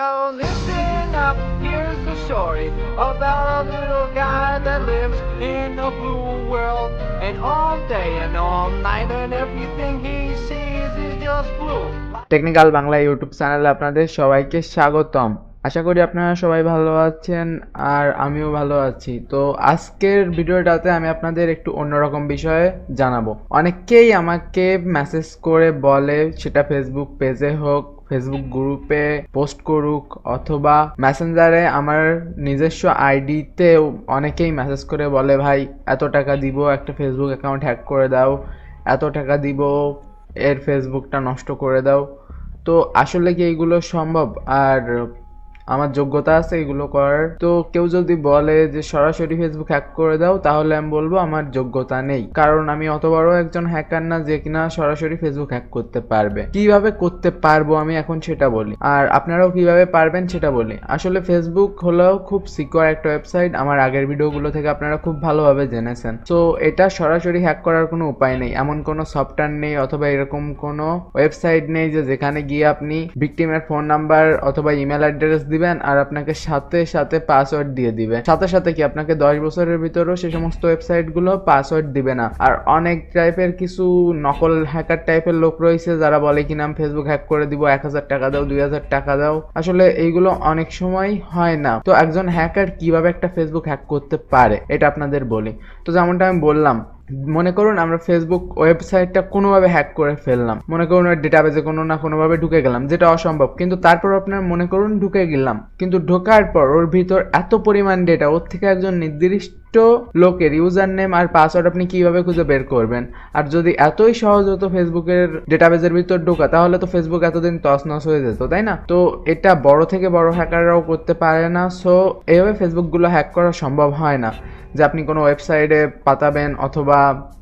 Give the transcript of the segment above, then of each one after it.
Yo, listen up, here's the story about a little guy that lives in a blue world. And all day and all night, and everything he sees is just blue. Technical Bangla YouTube চ্যানেলে আপনাদের সবাইকে স্বাগতম আশা করি আপনারা সবাই ভালো আছেন আর আমিও ভালো আছি তো আজকের ভিডিওটাতে আমি আপনাদের একটু অন্যরকম বিষয়ে জানাব অনেকেই আমাকে মেসেজ করে বলে সেটা ফেসবুক পেজে হোক ফেসবুক গ্রুপে পোস্ট করুক অথবা মেসেঞ্জারে আমার নিজস্ব আইডিতে অনেকেই মেসেজ করে বলে, ভাই, এত টাকা দিব, একটা ফেসবুক অ্যাকাউন্ট হ্যাক করে দাও। এত টাকা দিব, এর ফেসবুকটা নষ্ট করে দাও। তো আসলে কি এইগুলো সম্ভব? আর আমার যোগ্যতা আছে, এগুলো করার। তো কেউ যদি বলে যে, সরাসরি ফেসবুক হ্যাক করে দাও, তাহলে আমি বলব আমার যোগ্যতা নেই। কারণ আমি অত বড় একজন হ্যাকার না যে কিনা সরাসরি ফেসবুক হ্যাক করতে পারবে। কীভাবে করতে পারব আমি এখন সেটা বলি। আর আপনারাও কীভাবে পারবেন সেটা বলি। আসলে ফেসবুক হলো খুব সিকিউর একটা ওয়েবসাইট আমার আগের ভিডিওগুলো থেকে আপনারা খুব ভালোভাবে জেনেছেন। তো এটা সরাসরি হ্যাক করার কোনো উপায় নেই। এমন কোনো সফটওয়্যার নেই অথবা এরকম কোনো ওয়েবসাইট নেই যে, যেখানে গিয়ে আপনি ভিকটিমের ফোন নাম্বার অথবা ইমেল অ্যাড্রেস দিবেন। আর আপনাকে সাথে সাথে পাসওয়ার্ড দিয়ে দিবে সাথে সাথে কি আপনাকে দশ বছরের ভিতরেও সে সমস্ত ওয়েবসাইটগুলো পাসওয়ার্ড দিবে না। আর অনেক টাইপের কিছু নকল হ্যাকার টাইপের লোক রয়েছে যারা বলে কি নাম ফেসবুক হ্যাক করে দিব, এক হাজার টাকা দাও, দুই হাজার টাকা দাও। আসলে এইগুলো অনেক সময় হয় না। তো একজন হ্যাকার কীভাবে একটা ফেসবুক হ্যাক করতে পারে? এটা আপনাদের বলি। তো যেমনটা আমি বললাম মনে করুন আমরা ফেসবুক ওয়েবসাইটটা কোনোভাবে হ্যাক করে ফেললাম। মনে করুন ওই ডেটাবেজে কোনো না কোনোভাবে ঢুকে গেলাম, যেটা অসম্ভব। কিন্তু তারপর আপনার মনে করুন ঢুকে গেলাম। কিন্তু ঢোকার পর ওর ভিতর এত পরিমাণ ডেটা ওর থেকে একজন নির্দিষ্ট লোকের ইউজার নেম আর পাসওয়ার্ড আপনি কীভাবে খুঁজে বের করবেন? আর যদি এতই সহজ হতো ফেসবুকের ডেটাবেজের ভিতর ঢোকা, তাহলে তো ফেসবুক এতদিন তছনছ হয়ে যেত, তাই না? তো এটা বড় থেকে বড় হ্যাকাররাও করতে পারে না সো এইভাবে ফেসবুকগুলো হ্যাক করা সম্ভব হয় না। যে আপনি কোনো ওয়েবসাইটে পাতাবেন অথবা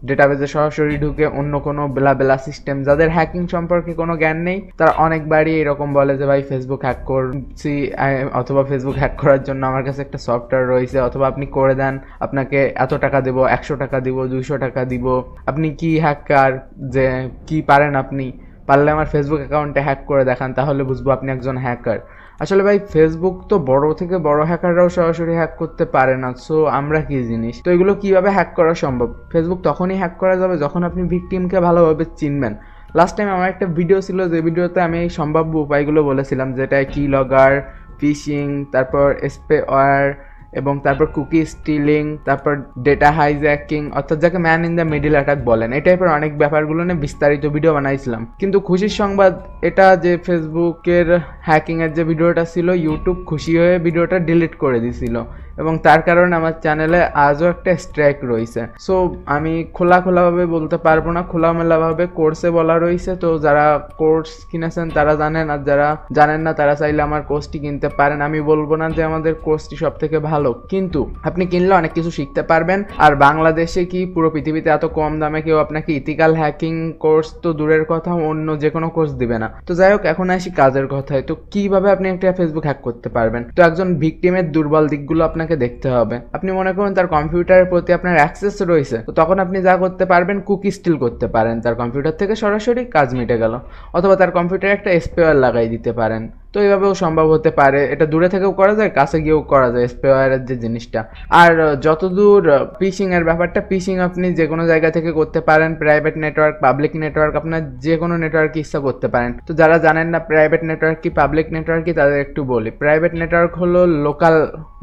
ডেটাবেজে সরাসরি ঢুকে অন্য কোনো বেলা বেলা সিস্টেম যাদের হ্যাকিং সম্পর্কে কোনো জ্ঞান নেই, তারা অনেকবারই এরকম বলে যে, ভাই ফেসবুক হ্যাক করছি অথবা ফেসবুক হ্যাক করার জন্য আমার কাছে একটা সফটওয়্যার রয়েছে, অথবা আপনি করে দেন। আপনাকে এত টাকা দেবো, একশো টাকা দিব, দুইশো টাকা দিব। আপনি কি হ্যাকার যে কি পারেন আপনি? পারলে আমার ফেসবুক অ্যাকাউন্টে হ্যাক করে দেখান, তাহলে বুঝব আপনি একজন হ্যাকার আসলে ভাই ফেসবুক তো বড় থেকে বড় হ্যাকাররাও সরাসরি হ্যাক করতে পারে না সো আমরা কি জিনিস? তো এগুলো কীভাবে হ্যাক করা সম্ভব? ফেসবুক তখনই হ্যাক করা যাবে যখন আপনি ভিকটিমকে ভালোভাবে চিনবেন। লাস্ট টাইম আমার একটা ভিডিও ছিল, যে ভিডিওতে আমি এই সম্ভাব্য উপায়গুলো বলেছিলাম যেটা কি লগার ফিশিং তারপর স্পেওয়ার এবং তারপর কুকি স্টিলিং তারপর ডেটা হাইজ্যাকিং অর্থাৎ যাকে man in the middle attack বলেন, এই টাইপের অনেক ব্যাপারগুলো নিয়ে বিস্তারিত ভিডিও বানাইছিলাম। কিন্তু খুশির সংবাদ এটা যে ফেসবুকের হ্যাকিংয়ের যে ভিডিওটা ছিল ইউটিউব খুশি হয়ে ভিডিওটা ডিলিট করে দিছিল। এবং তার কারণে আমার চ্যানেলে আজও একটা স্ট্রাইক রয়েছে। সো আমি খোলা খোলাভাবে বলতে পারব না, খোলামেলাভাবে কোর্সে বলা রয়েছে। তো যারা কোর্স কিনেছেন, তারা জানেন, আর যারা জানেন না, তারা চাইলে আমার কোর্সটি কিনতে পারেন। আমি বলব না যে আমাদের কোর্সটি সব থেকে ভালো। কিন্তু আপনি কিনলে অনেক কিছু শিখতে পারবেন। আর বাংলাদেশে কি পুরো পৃথিবীতে এত কম দামে কেউ আপনাকে ইথিক্যাল হ্যাকিং কোর্স তো দূরের কথা, অন্য যে কোনো কোর্স দিবে না। তো যাই হোক, এখন আসি কাজের কথায়। তো কীভাবে আপনি একটা ফেসবুক হ্যাক করতে পারবেন? তো একজন ভিকটিমের দুর্বল দিকগুলো আপনাকে দেখতে হবে। আপনি মনে করুন তার কম্পিউটারের প্রতি আপনার অ্যাক্সেস রয়েছে। তো তখন আপনি যা করতে পারবেন কুকি স্টিল করতে পারেন। তার কম্পিউটার থেকে সরাসরি কাজ মিটে গেল। অথবা তার কম্পিউটারে একটা স্পেয়ার লাগাই দিতে পারেন। তো এইভাবেও সম্ভব হতে পারে। এটা দূরে থেকেও করা যায়, কাছে গিয়েও করা যায় স্পেয়ারের যে জিনিসটা। আর যতদূর এর ব্যাপারটা পিসিং আপনি যে কোনো জায়গা থেকে করতে পারেন প্রাইভেট নেটওয়ার্ক পাবলিক নেটওয়ার্ক আপনার যে কোনো নেটওয়ার্ক ইচ্ছা করতে পারেন। তো যারা জানেন না প্রাইভেট নেটওয়ার্ক কি পাবলিক নেটওয়ার্ক কি, তাদের একটু বলি। প্রাইভেট নেটওয়ার্ক হলো লোকাল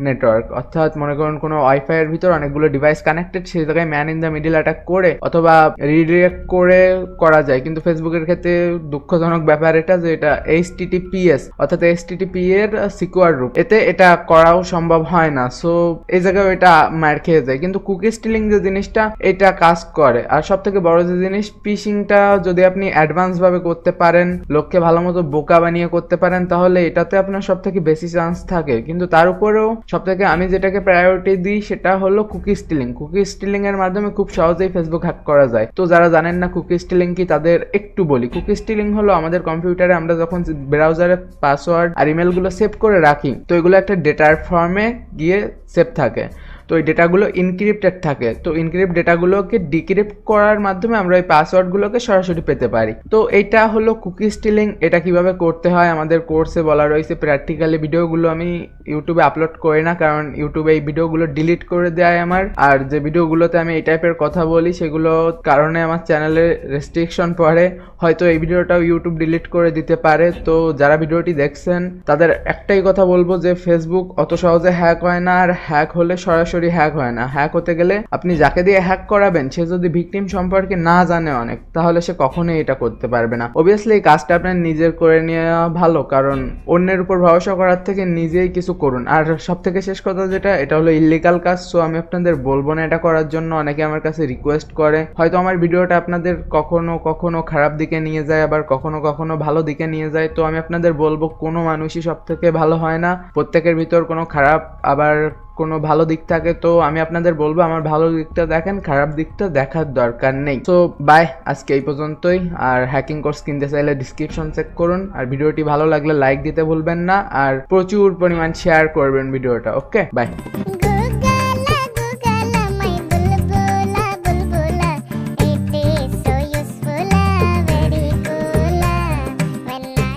নেটওয়ার্ক অর্থাৎ মনে করুন কোনো ওয়াইফাই এর ভিতর অনেকগুলো ডিভাইস কানেক্টেড সেই জায়গায় man in the middle attack করে অথবা রিডিরেক্ট করে করা যায়। কিন্তু ফেসবুকের ক্ষেত্রে দুঃখজনক ব্যাপার এটা যে এটা এইচ টিটিপিএস অর্থাৎ এইচটিটিপি এর সিকিউর রূপ এতে এটা করাও সম্ভব হয় না। সো এই জায়গায় এটা মার খেয়ে যায়। কিন্তু কুকি স্টিলিং যে জিনিসটা, এটা কাজ করে। আর সব থেকে বড় যে জিনিস পিসিংটা যদি আপনি অ্যাডভান্স ভাবে করতে পারেন, লোককে ভালো মতো বোকা বানিয়ে করতে পারেন, তাহলে এটাতে আপনার সব থেকে বেশি চান্স থাকে। কিন্তু তার উপরেও সব থেকে আমি যেটাকে প্রায়োরিটি দিই, সেটা হলো কুকি স্টিলিং কুকি স্টিলিং এর মাধ্যমে খুব সহজেই ফেসবুক হ্যাক করা যায়। তো যারা জানেন না কুকি স্টিলিং কি, তাদের একটু বলি। কুকি স্টিলিং হলো আমাদের কম্পিউটারে আমরা যখন ব্রাউজারে পাসওয়ার্ড আর ইমেলগুলো সেভ করে রাখি। তো এগুলো একটা ডেটার ফর্মে গিয়ে সেভ থাকে। তো এই ডেটাগুলো ইনক্রিপ্টেড থাকে। তো ইনক্রিপ্ট ডেটাগুলোকে ডিক্রিপ্ট করার মাধ্যমে আমরা এই পাসওয়ার্ডগুলোকে সরাসরি পেতে পারি। তো এটা হলো কুকি স্টিলিং এটা কীভাবে করতে হয়? আমাদের কোর্সে বলা রয়েছে প্র্যাকটিক্যালি ভিডিওগুলো আমি ইউটিউবে আপলোড করি না, কারণ ইউটিউবে এই ভিডিওগুলো ডিলিট করে দেয় আমার। আর যে ভিডিওগুলোতে আমি এই টাইপের কথা বলি, সেগুলো কারণে আমার চ্যানেলে রেস্ট্রিকশন পড়ে। হয়তো এই ভিডিওটাও ইউটিউব ডিলিট করে দিতে পারে। তো যারা ভিডিওটি দেখছেন, তাদের একটাই কথা বলব যে ফেসবুক অত সহজে হ্যাক হয় না। আর হ্যাক হলে সরাসরি হ্যাক হয় না। হ্যাক হতে গেলে আপনি যাকে দিয়ে হ্যাক করাবেন, সে যদি ভিকটিম সম্পর্কে না জানে অনেক, তাহলে সে কখনোই এটা করতে পারবে না। অবভিয়াসলি এই কাজটা আপনার নিজের করে নেওয়া ভালো, কারণ অন্যের উপর ভরসা করার থেকে নিজেই কিছু করুন। আর সব থেকে শেষ কথা যেটা, এটা হলো ইলিগাল কাজ। সো আমি আপনাদের বলব না এটা করার জন্য। অনেকে আমার কাছে রিকোয়েস্ট করে। হয়তো আমার ভিডিওটা আপনাদের কখনো কখনো খারাপ দিকে নিয়ে যায়, আবার কখনো কখনো ভালো দিকে নিয়ে যায়। তো আমি আপনাদের বলব, কোনো মানুষই সব থেকে ভালো হয় না। প্রত্যেকের ভিতর কোনো খারাপ, আবার কোনো ভালো দিক থাকে তো আমি আপনাদের বলব, আমার ভালো দিকটা দেখেন, খারাপ দিকটা দেখার দরকার নেই। তো বাই আজকে এই পর্যন্তই। আর হ্যাকিং কোর্স কিনতে চাইলে ডিসক্রিপশন চেক করুন। আর ভিডিওটি ভালো লাগলে লাইক দিতে ভুলবেন না। আর প্রচুর পরিমাণ শেয়ার করবেন ভিডিওটা ওকে বাই